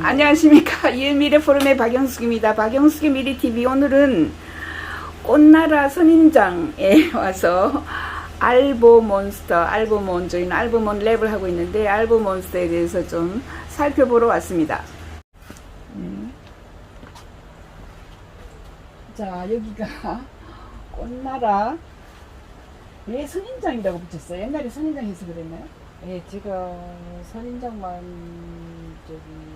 안녕하십니까 이은미래 포럼의 박영숙입니다. 박영숙의 미리 TV 오늘은 꽃나라 선인장에 와서 알보몬스터, 알보몬 저희는 알보몬 랩을 하고 있는데 알보몬스터에 대해서 좀 살펴보러 왔습니다. 음. 자 여기가 꽃나라 왜 선인장이라고 붙였어요? 옛날에 선인장 해서 그랬나요? 예, 제가 선인장만 저기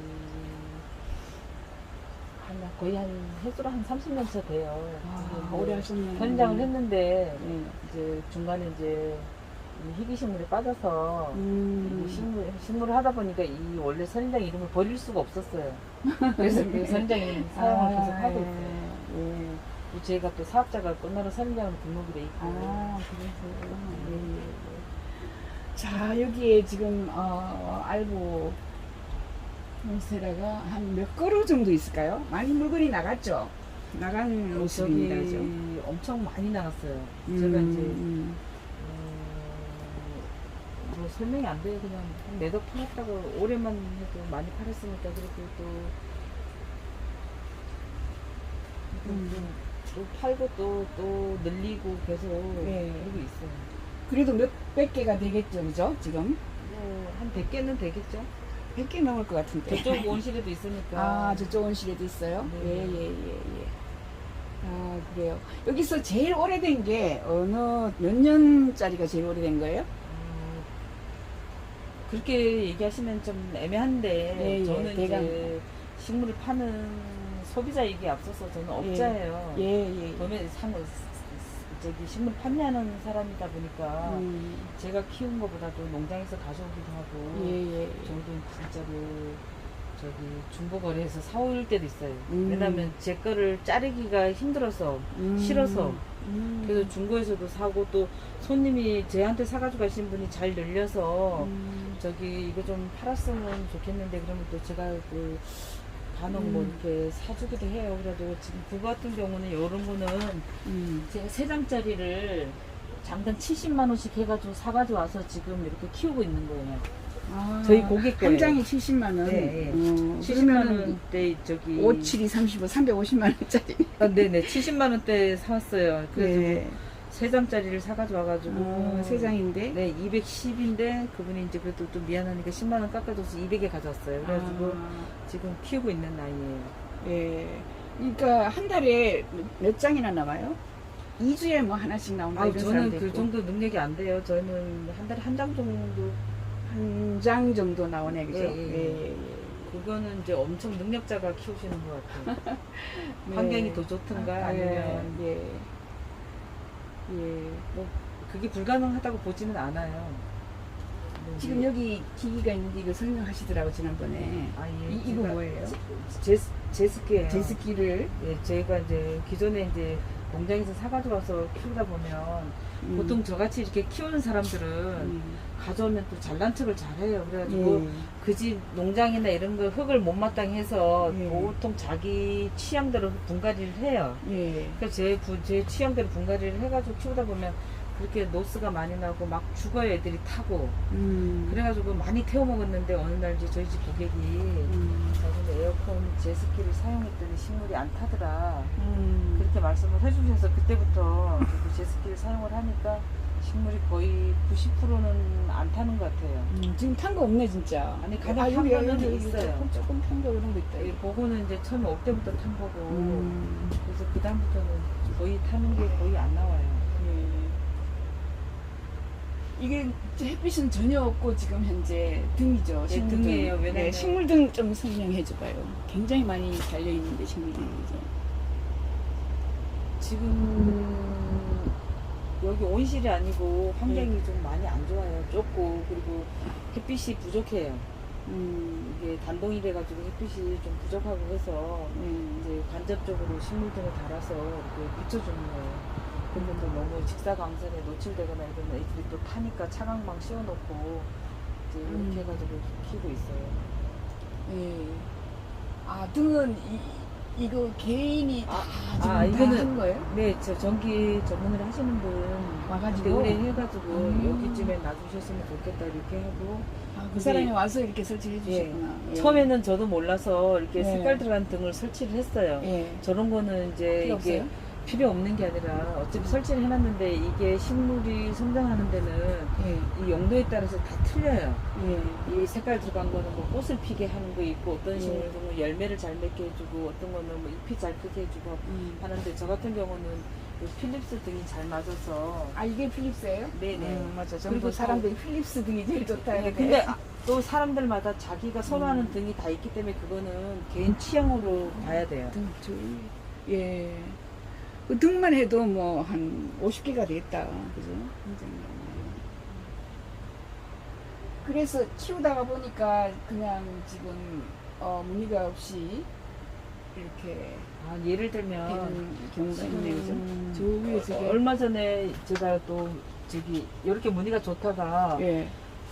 한 거의 한 횟수로 한 30년 차 돼요. 아, 뭐 오래 하셨네요. 선인장을 했는데 네. 이제 중간에 이제 이 희귀식물에 빠져서 음. 이 식물, 식물을 하다 보니까 이 원래 선인장 이름을 버릴 수가 없었어요. 그래서 그 선인장 이름 사용을 계속 하고 있어요. 예. 그리고 제가 또 사업자가 끝나러 선인장으로 등록이 돼 있고. 아, 그래서. 예, 예, 예. 자, 여기에 지금, 어, 알고, 몬스테라가 한 몇 그루 정도 있을까요? 많이 물건이 나갔죠? 나간 모습입니다, 저기 그죠? 엄청 많이 나갔어요. 음, 제가 이제 음. 어, 뭐 설명이 안 돼요. 그냥 한 매덕 팔았다고 올해만 해도 많이 팔았으니까 그렇게 또, 음. 또 팔고 또, 또 늘리고 계속 네. 그러고 있어요. 그래도 몇백 개가 되겠죠, 그죠? 지금? 뭐, 한 100개는 되겠죠? 100개 넘을 것 같은데. 저쪽 온실에도 있으니까. 아, 저쪽 온실에도 있어요? 네. 예, 예, 예, 예. 아, 그래요. 여기서 제일 오래된 게 어느, 몇 년짜리가 제일 오래된 거예요? 어, 그렇게 얘기하시면 좀 애매한데 예, 예, 저는 대강. 이제 식물을 파는 소비자이기에 앞서서 저는 업자예요. 예, 예. 보면 상 저기 식물 판매하는 사람이다 보니까 음, 제가 키운 것보다도 농장에서 가져오기도 하고 예, 예. 저도 진짜로 저기 중고 거래에서 사올 때도 있어요. 음. 왜냐면 제 거를 자르기가 힘들어서 음, 싫어서 음, 그래서 중고에서도 사고 또 손님이 제한테 사가지고 가신 분이 잘 늘려서 음, 저기 이거 좀 팔았으면 좋겠는데 그러면 또 제가 그 간혹 뭐 음. 이렇게 사주기도 해요. 그래도 지금 그거 같은 경우는 이런 거는 음. 제가 세 장짜리를 장당 70만 원씩 해가지고 사가지고 와서 지금 이렇게 키우고 있는 거예요. 아, 저희 고객 거예요. 한 장에 70만 원. 네, 예. 어, 70만 그러면은 원대 저기 5, 7이 35, 350만 원짜리. 아, 네네 70만 원대 샀어요. 그래서 네. 세 장짜리를 사가지고 와가지고 어, 세 장인데. 네 210인데 그분이 이제 그래도 좀 미안하니까 10만 원 깎아줘서 200에 가져왔어요. 그래가지고 아, 지금 키우고 있는 나이에요. 예. 그러니까 한 달에 몇 장이나 나와요? 2주에 뭐 하나씩 나온다 아 이런 저는 사람도 그 있고. 정도 능력이 안 돼요. 저는 한 달에 한 장 정도 한장 정도 나오네, 그죠? 예, 예, 예, 예. 그거는 이제 엄청 능력자가 키우시는 것 같아요. 네. 환경이 더 좋든가 아, 아니면 예. 예. 뭐 그게 불가능하다고 보지는 않아요. 근데 지금 이제- 여기 기기가 있는데 이거 설명하시더라고 지난번에 아, 예, 이, 이거 제가 뭐예요? 제, 제스키예요. 제스키를 예, 제가 이제 기존에 이제 농장에서 사가지고 와서 키우다 보면 음, 보통 저같이 이렇게 키우는 사람들은 음, 가져오면 또 잘난 척을 잘해요. 그래가지고 예. 그집 농장이나 이런 거 흙을 못마땅히 해서 예. 보통 자기 취향대로 분갈이를 해요. 예. 그래서 제, 부- 제 취향대로 분갈이를 해가지고 키우다 보면 그렇게 노스가 많이 나고 막 죽어요 애들이 타고 음, 그래가지고 많이 태워 먹었는데 어느 날 이제 저희 집 고객이 음, 자기는 에어컨 제스키를 사용했더니 식물이 안 타더라 음, 그렇게 말씀을 해주셔서 그때부터 저도 제스키를 사용을 하니까 식물이 거의 90%는 안 타는 것 같아요. 음, 지금 탄 거 없네 진짜. 아니, 가장 아, 탄 여기 거는 여기 있어요. 조금 조금 탄거 이런 거 있다. 이 그거는 이제 처음에 올 때부터 탄 거고 음, 그래서 그 다음부터는 거의 타는 게 거의 안 나와요. 예. 이게 햇빛은 전혀 없고 지금 현재 등이죠. 네, 식물등. 등이에요. 왜냐면- 네, 식물등 좀 설명해 줘봐요. 굉장히 많이 달려 있는데 식물등이죠. 지금 여기 온실이 아니고 환경이 좀 많이 안 좋아요. 좁고 그리고 햇빛이 부족해요. 음, 이게 단동이래 가지고 햇빛이 좀 부족하고 해서 음, 이제 간접적으로 식물등을 달아서 이렇게 비춰주는 거예요. 근데 또 너무 직사광선에 노출되거나 이러면 애들이 또 타니까 차광망 씌워놓고 이제 이렇게 음. 해가지고 키우고 있어요. 예. 아 등은 이, 이거 개인이 다 아, 지금 아, 다 이거는- 한 거예요? 네, 저 전기 전문을 하시는 분 와가지고? 근데 의뢰해가지고 음. 여기쯤에 놔주셨으면 좋겠다 이렇게 하고 아, 그 근데- 사람이 와서 이렇게 설치해 예. 주셨구나. 예. 처음에는 저도 몰라서 이렇게 네. 색깔 들어간 등을 설치를 했어요. 예. 저런 거는 이제 필요 이게 없어요? 필요 없는 게 아니라 어차피 설치를 해놨는데 이게 식물이 성장하는 데는 예. 이 용도에 따라서 다 틀려요. 예. 이 색깔 들어간 거는 뭐 꽃을 피게 하는 거 있고 어떤 예. 식물은 뭐 열매를 잘 맺게 해주고 어떤 거는 뭐 잎이 잘 크게 해주고 음. 하는데 저 같은 경우는 이 필립스 등이 잘 맞아서 아 이게 필립스예요? 네네. 음, 맞아. 그리고 사람들이 필립스 등이 제일 좋다. 네. 근데 아, 또 사람들마다 자기가 선호하는 음. 등이 다 있기 때문에 그거는 개인 취향으로 봐야 돼요. 등, 줄. 예. 그 등만 해도 뭐 한 50개가 되겠다. 그죠? 굉장히. 그래서 키우다가 보니까 그냥 지금 어, 무늬가 없이 이렇게 아, 예를 들면 되는 경우가 있네, 그죠? 음, 저 위에 저게. 어, 얼마 전에 제가 또 저기 이렇게 무늬가 좋다가 예.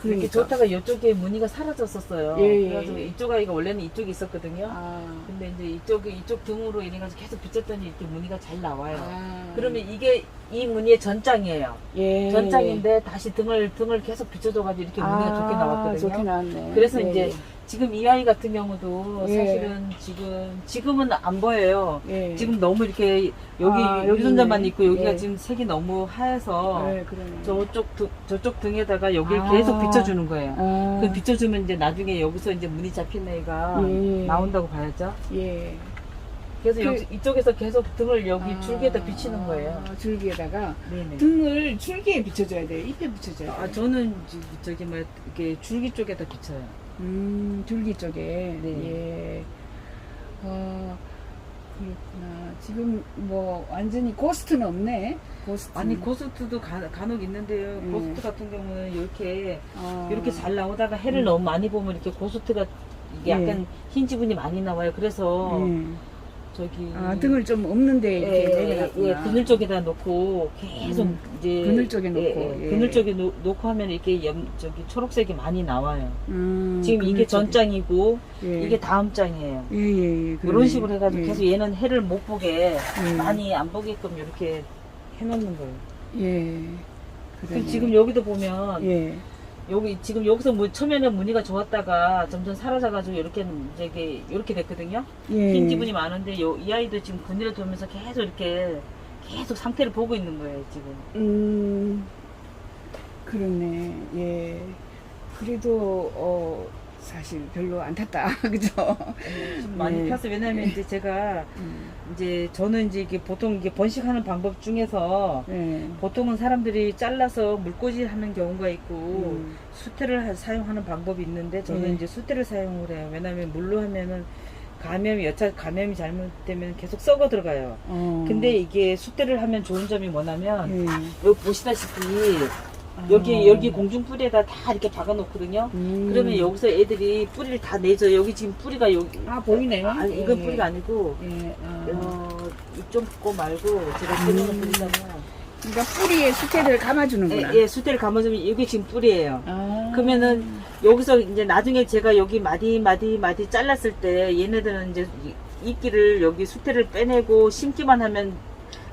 이렇게 그러니까. 좋다가 이쪽에 무늬가 사라졌었어요. 예, 예, 예. 이쪽 아이가 원래는 이쪽에 있었거든요. 아. 근데 이제 이쪽 이쪽 등으로 이래가지고 계속 비쳤더니 이렇게 무늬가 잘 나와요. 아. 그러면 이게 이 무늬의 전장이에요. 예. 전장인데 다시 등을 등을 계속 비춰줘가지고 이렇게 무늬가 좋게 나왔거든요. 아, 좋게 나왔네. 그래서 예, 이제 지금 이 아이 같은 경우도 예. 사실은 지금 지금은 안 보여요. 예. 지금 너무 이렇게 여기 아, 여기 유전자만 있네. 있고 여기가 예. 지금 색이 너무 하얘서 예, 그러네. 저쪽 등, 저쪽 등에다가 여기를 아. 계속 비춰주는 거예요. 아. 그 비춰주면 이제 나중에 여기서 이제 무늬 잡힌 애가 예. 나온다고 봐야죠. 예. 그래서 그- 이쪽에서 계속 등을 여기 아, 줄기에다 비치는 거예요. 줄기에다가 네네. 등을 줄기에 비춰줘야 돼요. 잎에 비춰줘야 돼요. 아 저는 지- 저기 뭐 이렇게 줄기 쪽에다 비쳐요. 음, 줄기 쪽에. 네. 예. 아, 그렇구나. 지금 뭐 완전히 고스트는 없네. 고스트. 아니 고스트도 가, 간혹 있는데요. 음. 고스트 같은 경우는 이렇게 아, 이렇게 잘 나오다가 해를 음. 너무 많이 보면 이렇게 고스트가 이게 예. 약간 흰 지분이 많이 나와요. 그래서 예. 저기 아, 등을 좀 없는데 이렇게 예, 예, 내려놨구나. 예, 그늘 쪽에다 놓고 계속 음, 이제 그늘 쪽에 놓고, 예, 예, 예. 그늘 쪽에 놓, 놓고 하면 이렇게 염, 저기 초록색이 많이 나와요. 음, 지금 그늘 이게 쪽에. 전장이고 예. 이게 다음 장이에요. 예, 예, 예. 이런 그러네. 식으로 해가지고 예. 계속 얘는 해를 못 보게 예. 많이 안 보게끔 이렇게 해놓는 거예요. 예. 그럼 그러네. 지금 여기도 보면 예. 여기 지금 여기서 뭐 처음에는 무늬가 좋았다가 점점 사라져가지고 이렇게 이게 이렇게 됐거든요. 예. 흰 지분이 많은데 요, 이 아이도 지금 그늘에 두면서 계속 이렇게 계속 상태를 보고 있는 거예요 지금. 음, 그러네. 예. 그래도, 어, 사실 별로 안 탔다. 그죠? 좀 많이 예. 폈어. 왜냐면 이제 제가 음, 이제 저는 이제 이게 보통 이게 번식하는 방법 중에서 예. 보통은 사람들이 잘라서 물꽂이 하는 경우가 있고 음, 수태를 하- 사용하는 방법이 있는데 저는 예. 이제 수태를 사용을 해요. 왜냐면 물로 하면은 감염이 여차 감염이 잘못되면 계속 썩어 들어가요. 어. 근데 이게 수태를 하면 좋은 점이 뭐냐면 예. 여기 보시다시피 아. 여기 여기 공중 뿌리에다 다 이렇게 박아 놓거든요. 음. 그러면 여기서 애들이 뿌리를 다 내죠. 여기 지금 뿌리가 여기 아, 보이네요. 아니 이건 예. 뿌리가 아니고 예. 아. 어, 이쪽 거 말고 제가 뿌리는 음. 뿌리잖아. 그러니까 뿌리에 수태를 감아주는구나. 예, 예, 수태를 감아주면 이게 지금 뿌리예요. 아. 그러면은 여기서 이제 나중에 제가 여기 마디 마디 마디 잘랐을 때 얘네들은 이제 이- 이끼를 여기 수태를 빼내고 심기만 하면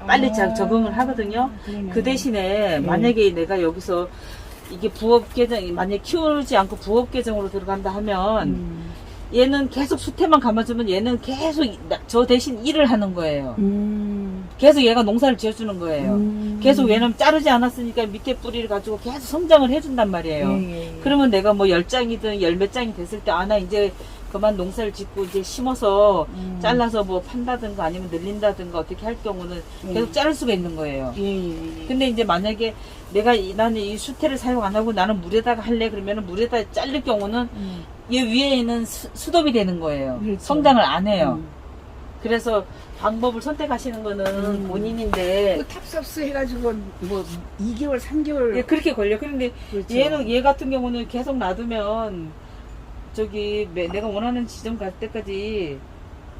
빨리 자- 적응을 하거든요. 아, 그러네. 그 대신에 네. 만약에 내가 여기서 이게 부업 계정 만약에 키우지 않고 부업 계정으로 들어간다 하면 음. 얘는 계속 수태만 감아주면 얘는 계속 이- 나- 저 대신 일을 하는 거예요. 음. 계속 얘가 농사를 지어주는 거예요. 음. 계속 왜냐면 자르지 않았으니까 밑에 뿌리를 가지고 계속 성장을 해준단 말이에요. 예, 예, 예. 그러면 내가 뭐 열 장이든 열 몇 장이 됐을 때, 아, 나 이제 그만 농사를 짓고 이제 심어서 음. 잘라서 뭐 판다든가 아니면 늘린다든가 어떻게 할 경우는 예. 계속 자를 수가 있는 거예요. 예, 예, 예. 근데 이제 만약에 내가 이- 나는 이 수태를 사용 안 하고 나는 물에다가 할래 그러면은 물에다 자를 경우는 음. 얘 위에 있는 수, 수독이 되는 거예요. 그렇죠. 성장을 안 해요. 음. 그래서 방법을 선택하시는 거는 음. 본인인데 그 탑섭스 해가지고 뭐 2개월, 3개월 예, 그렇게 걸려. 그런데 그렇죠. 얘는 얘 같은 경우는 계속 놔두면 저기 매- 내가 원하는 지점 갈 때까지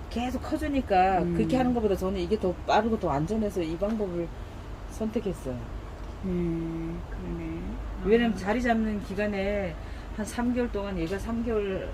계속 커주니까 음. 그렇게 하는 것보다 저는 이게 더 빠르고 더 안전해서 이 방법을 선택했어요. 예, 그러네. 왜냐면 자리 잡는 기간에 한 3개월 동안 얘가 3개월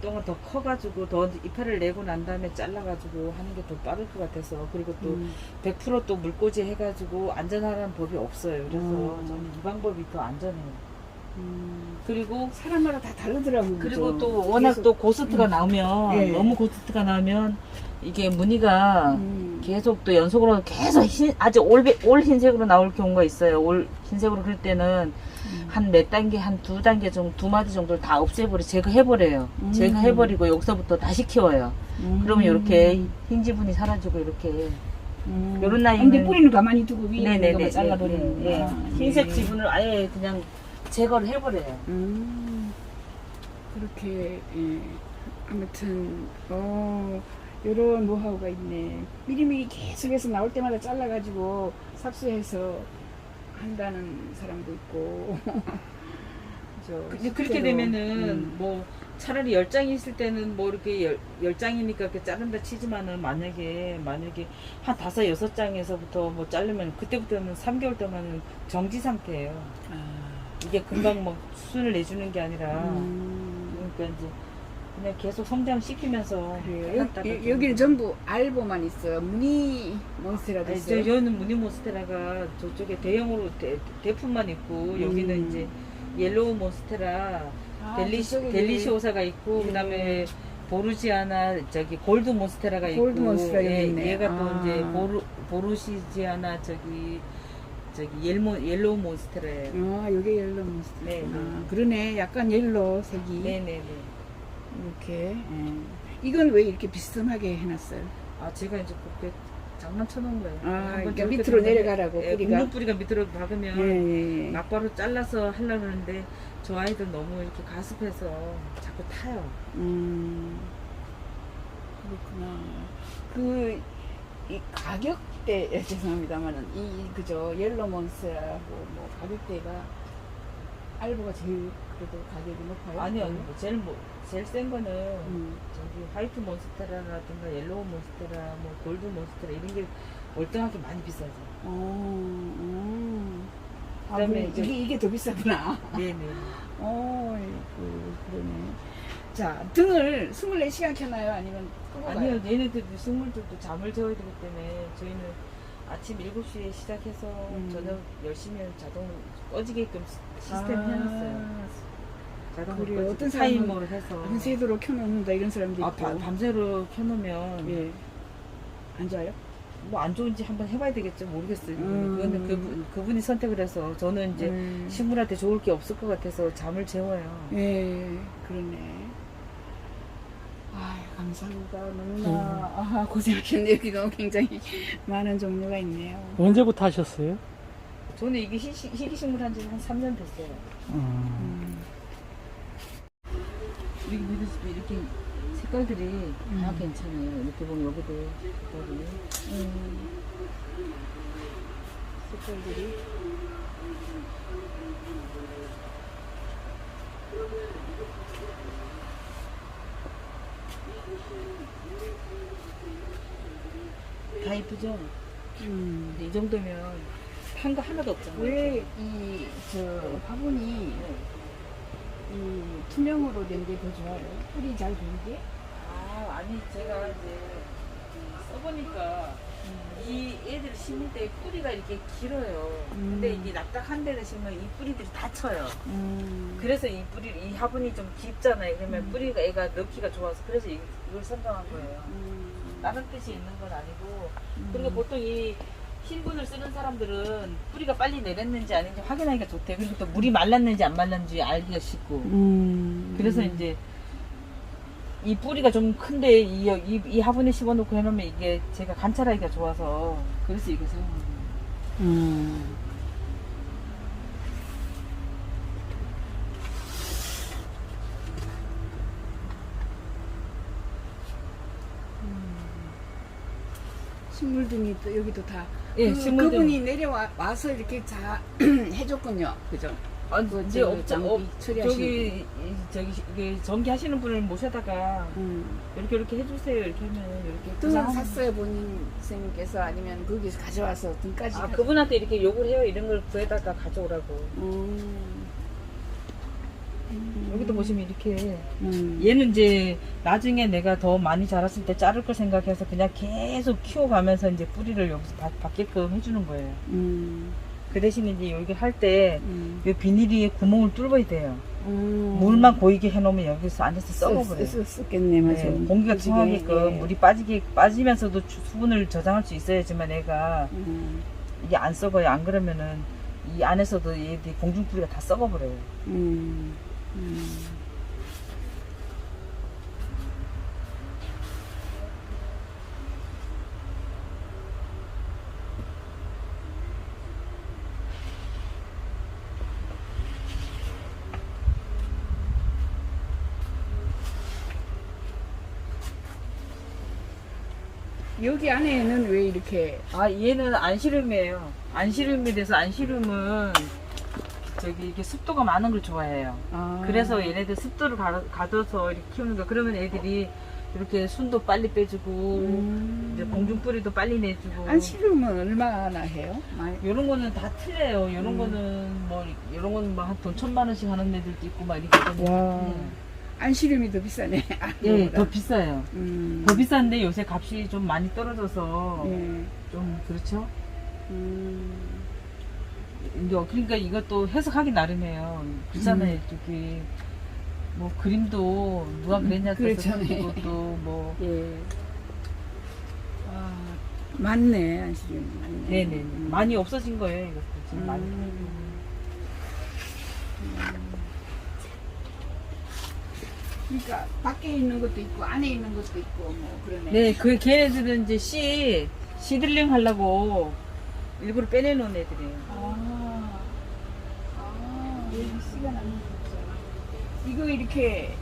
동안 더 커가지고 더 이파리를 내고 난 다음에 잘라가지고 하는 게 더 빠를 것 같아서 그리고 또 음. 100%또 물꽂이 해가지고 안전하라는 법이 없어요. 그래서 음. 저는 이 방법이 더 안전해요. 음. 그리고 사람마다 다 다르더라고요. 그리고? 또 워낙 계속- 또 고스트가 나오면 예. 너무 고스트가 나오면 이게 무늬가 음. 계속 또 연속으로 계속 흰, 아주 올, 올 흰색으로 나올 경우가 있어요. 올 흰색으로 그럴 때는 음. 한몇 단계, 한 두 단계 정도, 두 마디 정도를 다 없애버려, 제거해버려요. 음. 제거해버리고 여기서부터 다시 키워요. 음. 그러면 이렇게 흰 지분이 사라지고 이렇게 음. 요런 나이는- 근데 뿌리는 가만히 두고 위에 잘라버리는 예, 예. 거야. 흰색 예. 지분을 아예 그냥 제거를 해버려요. 음. 그렇게 예. 아무튼 어 요런 노하우가 있네. 미리미리 계속해서 나올 때마다 잘라가지고 삽수해서 한다는 사람도 있고. 그죠. 근데 그렇게 실제로. 되면은 음. 뭐 차라리 열 장이 있을 때는 뭐 이렇게 열, 열 장이니까 이렇게 자른다 치지만은 만약에 만약에 한 다섯 여섯 장에서부터 뭐 자르면 그때부터는 3개월 동안은 정지 상태예요. 아. 이게 금방 뭐 수순을 내주는 게 아니라 음. 그러니까 이제 그냥 계속 성장시키면서 그래요. 여, 여기는 전부 알보만 있어요. 무늬 몬스테라도 있어요. 저 여는 무늬 몬스테라가 저쪽에 대형으로 대, 대품만 있고 여기는 음. 이제 옐로우 몬스테라 아, 델리시, 저쪽에 델리시오사가 있고 예. 그다음에 보르지아나 저기 골드 몬스테라가 있고 골드 몬스테라 여기 예, 있네. 얘가 또 아. 이제 보르 보르시지아나 저기 저기 옐모 옐로우 몬스테라예요. 아, 요게 옐로 몬스테라. 네, 아, 그러네. 약간 옐로 색이. 네네네. 이렇게. 예. 이건 왜 이렇게 비스듬하게 해놨어요? 아 제가 이제 그렇게 장난쳐 놓은 거예요. 아, 한번 그러니까 저렇게 밑으로 되면, 내려가라고, 예, 뿌리가? 굵은 뿌리가 밑으로 박으면 예, 예, 예. 막바로 잘라서 하려고 하는데 저 아이들 너무 이렇게 가습해서 자꾸 타요. 음, 그렇구나. 그, 이 가격 대, 예, 죄송합니다만은, 이, 그죠, 옐로 몬스하고 뭐, 가격대가, 알보가 제일 그래도 가격이 높아요? 아니요, 뭐 제일 뭐 제일 센 거는 음. 저기 화이트 몬스테라라든가 옐로우 몬스테라, 뭐 골드 몬스테라 이런 게 월등하게 많이 비싸죠. 어, 음. 아, 그다음에 그래, 이제- 이게, 이게 더 비싸구나. 네네. 어, 그, 그러네. 자, 등을 24시간 켜나요? 아니면 끄고 가요? 아니요, 얘네들 식물들도 잠을 재워야 되기 때문에 저희는 아침 7시에 시작해서 음. 저녁 10시면 자동 꺼지게끔 시스템 아, 해놨어요. 자동으로 그래요. 꺼지게 어떤 사람은 타이머를 해서. 밤새도록 켜놓는다 이런 사람도 있고. 아, 밤- 밤새로 켜놓으면 예. 안 좋아요? 뭐 안 좋은지 한번 해봐야 되겠죠. 모르겠어요. 음. 그거는 그분, 그분이 선택을 해서 저는 이제 음. 식물한테 좋을 게 없을 것 같아서 잠을 재워요. 예, 그러네. 아, 감사합니다. 너무나 음. 아, 고생하셨네요. 여기도 굉장히 많은 종류가 있네요. 언제부터 하셨어요? 저는 이게 희귀, 희귀식물 한지한 3년 됐어요. 음. 음. 여기 보시다시피 이렇게 색깔들이 다 괜찮아요. 이렇게 보면 여기도 색깔이. 음. 색깔들이. 다 이쁘죠? 음. 근데 이 정도면 판 거 하나도 없잖아요. 왜 이 저 화분이 이 투명으로 된 게 더 좋아요? 뿌리 잘 들게? 아, 아니, 제가 이제 써보니까 이 애들 심을 때 뿌리가 이렇게 길어요. 근데 음. 이게 납작한 데를 심으면 이 뿌리들이 다쳐요. 음. 그래서 이 뿌리, 이 화분이 좀 깊잖아요. 그러면 음. 뿌리가 애가 넣기가 좋아서 그래서 이- 이걸 선정한 거예요. 음. 다른 뜻이 있는 건 아니고. 음. 그리고 보통 이 흰분을 쓰는 사람들은 뿌리가 빨리 내렸는지 아닌지 확인하기가 좋대. 그리고 또 물이 말랐는지 안 말랐는지 알기가 쉽고. 음. 그래서 이제 이 뿌리가 좀 큰데 이, 이, 이 화분에 심어놓고 해놓으면 이게 제가 관찰하기가 좋아서 그래서 이거 사용하는 거예요. 음. 식물등이 또 여기도 다. 예, 그, 식물등. 그분이 내려와 와서 이렇게 다 해줬군요. 그죠? 아, 그 이제 저 업, 저기 이- 저기 이게 전기 하시는 분을 모셔다가 음. 이렇게 이렇게 해주세요 이렇게 하면 이렇게 그냥 샀어요 본인 선생님께서 아니면 거기서 가져와서 등까지. 아 가- 그분한테 이렇게 요구를 해요 이런 걸 구해다가 가져오라고 음. 음. 여기도 보시면 이렇게 음. 얘는 이제 나중에 내가 더 많이 자랐을 때 자를 걸 생각해서 그냥 계속 키워가면서 이제 뿌리를 여기서 받, 받게끔 해주는 거예요. 음. 그 대신에 이제 여기 할때 음. 이 비닐이 구멍을 뚫어야 돼요. 음. 물만 고이게 해놓으면 여기서 안에서 썩어버려요. 쓰- 쓰- 쓰겠네 맞아. 네, 공기가 통하게끔 예. 물이 빠지게 빠지면서도 주- 수분을 저장할 수 있어야지만 애가 음. 이게 안 썩어요. 안 그러면은 이 안에서도 얘들이 공중뿌리가 다 썩어버려요. 음. 음. 여기 안에는 왜 이렇게 아 얘는 안시름이에요. 안시름이 돼서 안시름은 저기 이게 습도가 많은 걸 좋아해요. 아. 그래서 얘네들 습도를 가, 가둬서 이렇게 키우는 거. 그러면 애들이 이렇게 순도 빨리 빼주고 음. 이제 공중뿌리도 빨리 내주고. 안씨름은 얼마나 해요? 많이 요런 거는 다 틀려요. 요런 음. 거는 뭐 요런 거는 뭐한돈 천만 원씩 하는 애들도 있고 막 이렇게. 와. 안씨름이 더 비싸네. 예, 안보다. 더 비싸요. 음. 더 비싼데 요새 값이 좀 많이 떨어져서 예. 좀 그렇죠. 음. 이제 그러니까 이것도 해석하기 나름이에요. 비싸네 음. 저기 뭐 그림도 누가 그랬냐 그렇잖아요. 것도 뭐 예. 아, 맞네, 안씨름. 맞네. 네네 음. 많이 없어진 거예요 이것도 지금 많이. 음. 그러니까 밖에 있는 것도 있고 안에 있는 것도 있고 뭐 그러네. 네, 그 걔네들은 이제 씨 시들링 하려고 일부러 빼내놓은 애들이에요. 아, 아, 여기 씨가 나는 거잖아. 이거 이렇게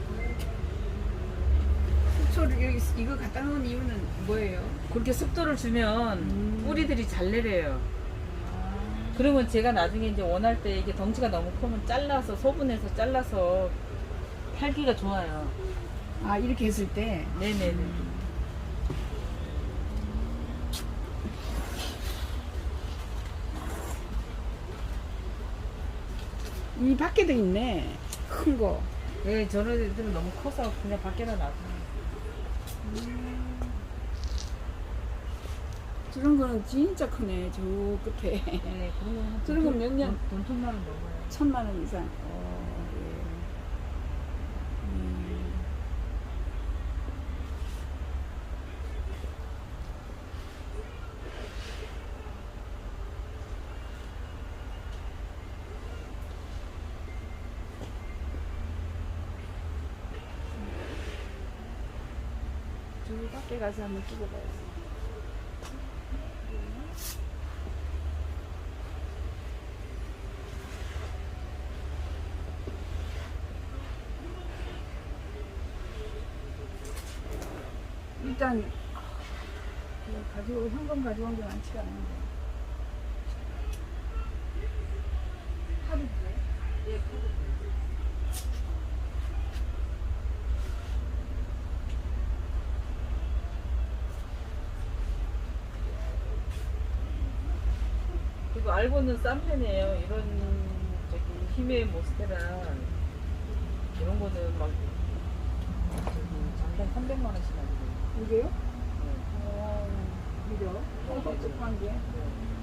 식초를 여기 이거 갖다 놓은 이유는 뭐예요? 그렇게 습도를 주면 음. 뿌리들이 잘 내려요. 아, 그러면 제가 나중에 이제 원할 때 이게 덩치가 너무 크면 잘라서 소분해서 잘라서 팔기가 좋아요. 아 이렇게 했을 때. 네네네. 이 밖에도 있네. 큰 거. 네, 저런 애들은 너무 커서 그냥 밖에다 놔둬요. 저런 거는 진짜 크네. 저 끝에. 네, 거 한- 저런 건몇 년? 돈, 돈 천만 원 넘어요. 천만 원 이상. 어, 예. 음. 저 밖에 가서 한번 찍어봐야지. 일단 그 가지고 현금 가져온 게 많지가 않은데. 카드인데? 예, 알고는 싼 편이에요. 이런 저기 힘의 모스테라 이런 거는 막 저기 잠깐 300만 원씩 하거든요. 이게요? 네. 어, 그죠? 네, 네. 한 게. 네.